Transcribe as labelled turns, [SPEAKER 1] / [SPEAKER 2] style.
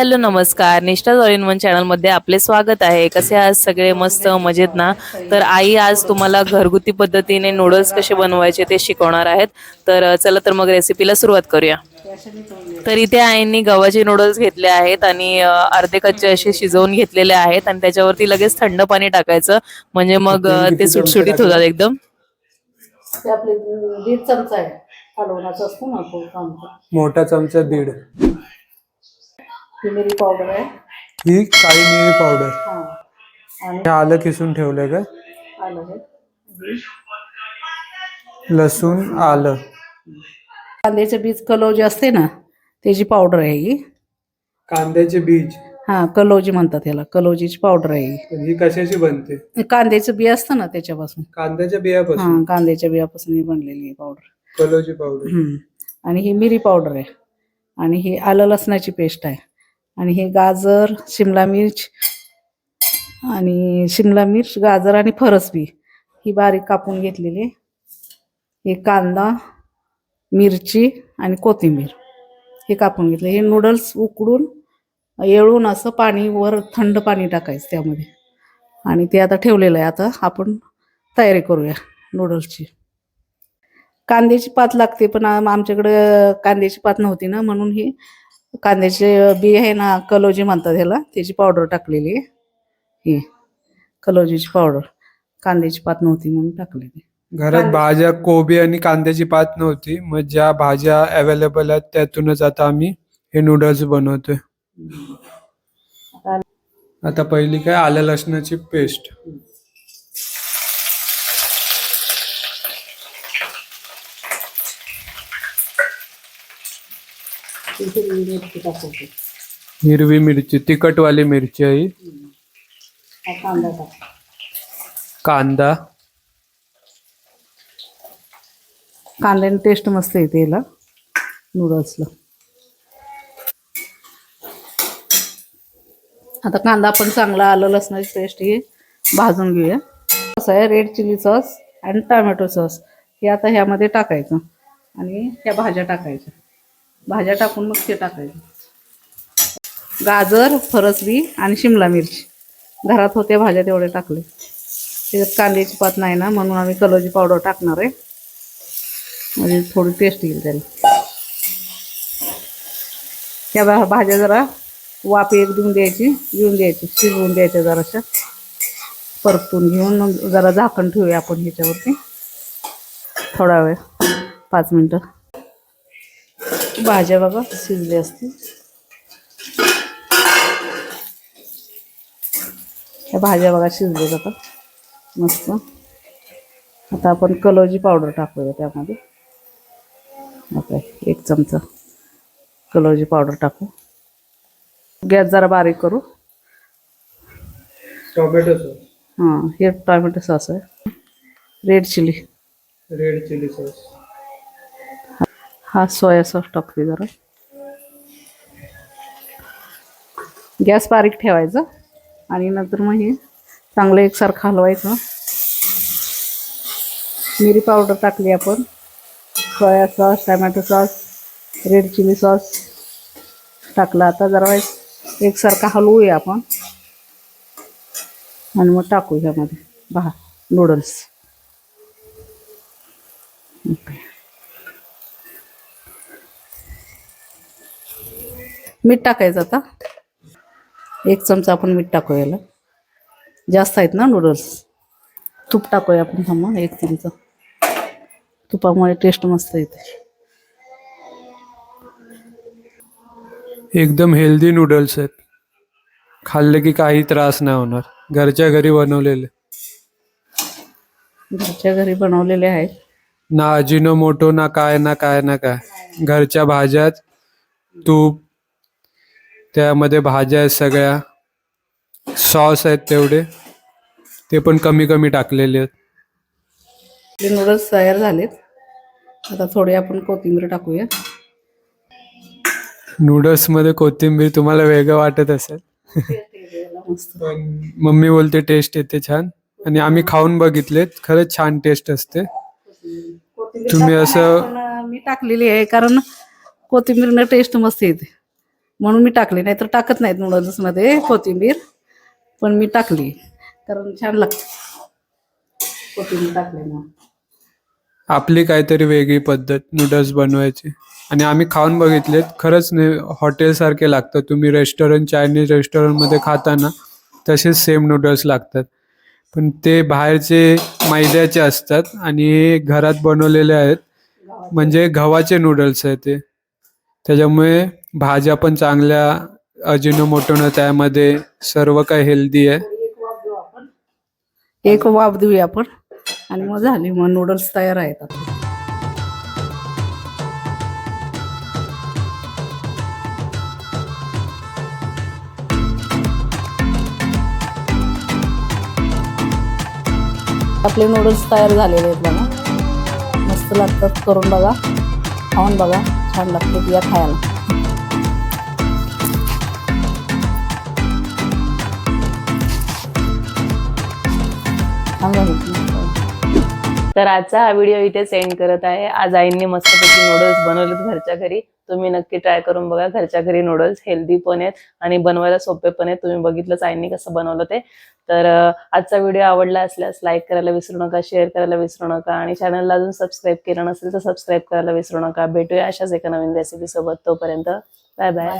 [SPEAKER 1] Hello नमस्कार. निष्ठा in one चॅनलमध्ये आपले स्वागत आहे. कसे आज सगळे? मस्त मजेत ना? तर आई आज तुम्हाला घरगुती पद्धतीने नूडल्स कसे बनवायचे ते शिकवणार आहेत. तर चला तर मग रेसिपीला सुरुवात करूया. तर इथे आईंनी गव्हाचे नूडल्स घेतले आहेत आणि अर्धे कच्चे असे शिजवून घेतलेले आहेत आणि त्याच्यावरती लगेच थंड पाणी टाकायचं. म्हणजे मग ते सुटसुटीत होतात एकदम.
[SPEAKER 2] मोठा चमचा दीड.
[SPEAKER 3] ही मिरी पावडर आहे.
[SPEAKER 2] ही काळी मिरी पावडर
[SPEAKER 3] हा. आणि
[SPEAKER 2] हे आलं किसून ठेवलंय का?
[SPEAKER 3] आलं
[SPEAKER 2] लसूण आलं.
[SPEAKER 3] कांद्याचं बीज कलौजी असते ना त्याची पावडर आहे ही.
[SPEAKER 2] कांद्याचे बीज.
[SPEAKER 3] हा कलौजी म्हणतात त्याला कलौजीची पावडर आहे ही.
[SPEAKER 2] पण ही कशाची बनते?
[SPEAKER 3] कांद्याचं बी असतं ना त्याच्यापासून.
[SPEAKER 2] कांद्याच्या बियापासून?
[SPEAKER 3] हा कांद्याच्या बियापासून ही बनलेली आहे पावडर
[SPEAKER 2] कलोची पावडर.
[SPEAKER 3] आणि ही मिरी पावडर आहे. आणि ही आलं लसणाची पेस्ट आहे. आणि हे गाजर शिमला मिर्च आणि शिमला मिर्च गाजर आणि फरसबी ही बारीक कापून घेतलेली. हे कांदा मिरची आणि कोथिंबीर हे कापून घेतले. हे नूडल्स उकडून येळून असं पाणी वर थंड पाणी टाकायचं त्यामध्ये. आणि ते आता ठेवलेलं आहे. आता आपण तयारी करूया नूडल्सची कांद्याची पात लागते पण आमच्याकडं कांद्याची पात नव्हती ना म्हणून ही कांद्याचे बी आहे ना कलोजी म्हणतात ह्याला त्याची पावडर टाकलेली आहे. ही कलोजीची पावडर कांद्याची पात नव्हती म्हणून टाकलेली.
[SPEAKER 2] घरात भाज्या कोबी आणि कांद्याची पात नव्हती. मग ज्या भाज्या अवेलेबल आहेत त्यातूनच आता आम्ही हे नूडल्स बनवतोय. आता पहिली काय आलं लसणाची पेस्ट
[SPEAKER 3] हिरवी मिरची टाकायची
[SPEAKER 2] हिरवी मिरची तिखटवाली मिरची आहे. ही.
[SPEAKER 3] कांदा टाक.
[SPEAKER 2] कांदा.
[SPEAKER 3] कांद्याने टेस्ट मस्त येते याला. नूडल्सला आता कांदा आपण चांगला आलं लसणाची पेस्ट ही भाजून घेऊया. असं आहे रेड चिली सॉस आणि टोमॅटो सॉस हे आता ह्यामध्ये टाकायचं आणि ह्या भाज्या टाकायच्या. भाज्या टाकून मग ते टाकायचं. गाजर फरसबी आणि शिमला मिरची. घरात होत्या भाज्या तेवढे टाकले. त्याच्यात कांद्याची पात नाही ना म्हणून आम्ही कलोजी पावडर टाकणार आहे. म्हणजे थोडी टेस्ट येईल त्याला. त्या भा- भाज्या जरा वाफ एक देऊन द्यायची घेऊन द्यायची शिजवून द्यायच्या जराशा. परतून घेऊन मग जरा झाकण ठेवूया आपण ह्याच्यावरती. थोडा वेळ पाच मिनटं. भाज्या बघा शिजली असतील. ह्या भाज्या बघा शिजल्या आता मस्त. आता आपण कलोजी पावडर टाकूया त्यामध्ये. आता एक चमचा कलोजी पावडर टाकू. गॅस जरा बारीक करू.
[SPEAKER 2] Tomato sauce.
[SPEAKER 3] हां हे टोमॅटो सॉस आहे. Red chili.
[SPEAKER 2] Red chili sauce.
[SPEAKER 3] हा सोया सॉस टाकते जरा. गॅस बारीक ठेवायचा आणि नंतर मग हे चांगलं एकसारखं हलवायचं. मिरी पावडर टाकली आपण. Soya sauce tomato sauce red chili sauce टाकला. आता जरा एकसारखा हलवूया आपण. आणि मग टाकू ह्यामध्ये बहा नूडल्स ओके. मीठ टाकायचं आता. एक चमचा आपण मीठ टाकू याला. जास्त आहेत ना नूडल्स तूप टाकूया आपण थांबा एक चमचा. तुपामुळे टेस्ट मस्त येते.
[SPEAKER 2] एकदम हेल्दी नूडल्स आहेत. खाल्ले की काही त्रास नाही होणार. घरच्या घरी बनवलेले.
[SPEAKER 3] घरच्या घरी बनवलेले आहेत
[SPEAKER 2] ना अजिनोमोटो ना काय ना काय ना काय. घरच्या भाज्यात तूप त्यामध्ये भाज्या आहेत सगळ्या. सॉस आहेत तेवढे. ते पण कमी कमी टाकलेले आहेत.
[SPEAKER 3] आपले नूडल्स तयार झालेत. आता थोडे आपण कोथिंबीर टाकूया.
[SPEAKER 2] नूडल्समध्ये कोथिंबीर तुम्हाला वेगळं वाटत असेल.
[SPEAKER 3] मस्त.
[SPEAKER 2] पण मम्मी बोलते टेस्ट येते छान. आणि आम्ही खाऊन बघितलेत. खरंच छान टेस्ट असते. तुम्ही असं
[SPEAKER 3] पण मी टाकलेली आहे कारण कोथिंबीरनं टेस्ट मस्त येते. म्हणून मी टाकली नाहीतर टाकत नाहीत नूडल्समध्ये कोथिंबीर पण मी टाकली. कारण छान लागते. कोथिंबीर टाकली ना
[SPEAKER 2] आपली काहीतरी वेगळी पद्धत नूडल्स बनवायची. आणि आम्ही खाऊन बघितलेत खरंच नाही हॉटेलसारखे लागतात. तुम्ही रेस्टॉरंट चायनीज रेस्टॉरंटमध्ये खाताना तसेच सेम नूडल्स लागतात. पण ते बाहेरचे मैद्याचे असतात आणि हे घरात बनवलेले आहेत. म्हणजे गव्हाचे नूडल्स आहेत ते. त्याच्यामुळे भाज्या पण चांगल्या अजिनोमोटोनं त्यामध्ये सर्व काही हेल्दी आहे.
[SPEAKER 3] एक वाफ देऊया आपण. आणि मग झाली मग नूडल्स तयार आहेत आपले आपले नूडल्स तयार झालेले आहेत बघा. मस्त लागतात करून बघा. खाऊन बघा. छान लागतात या खायला.
[SPEAKER 1] तर आजचा हा व्हिडिओ इथे सेंड करत आहे. आज आईंनी मस्तपैकी नूडल्स बनवलेत घरच्या घरी. तुम्ही नक्की ट्राय करून बघा. घरच्या घरी नूडल्स हेल्दी पण आहेत आणि बनवायला सोपे पण आहेत. तुम्ही बघितलंच आईंनी कसं बनवलं ते. तर आजचा व्हिडिओ आवडला असल्यास लाईक करायला विसरू नका शेअर करायला विसरू नका आणि चॅनलला अजून सबस्क्राईब केलं नसेल तर सबस्क्राईब करायला विसरू नका. भेटूया अशाच एका नवीन रेसिपी सोबत. तोपर्यंत बाय बाय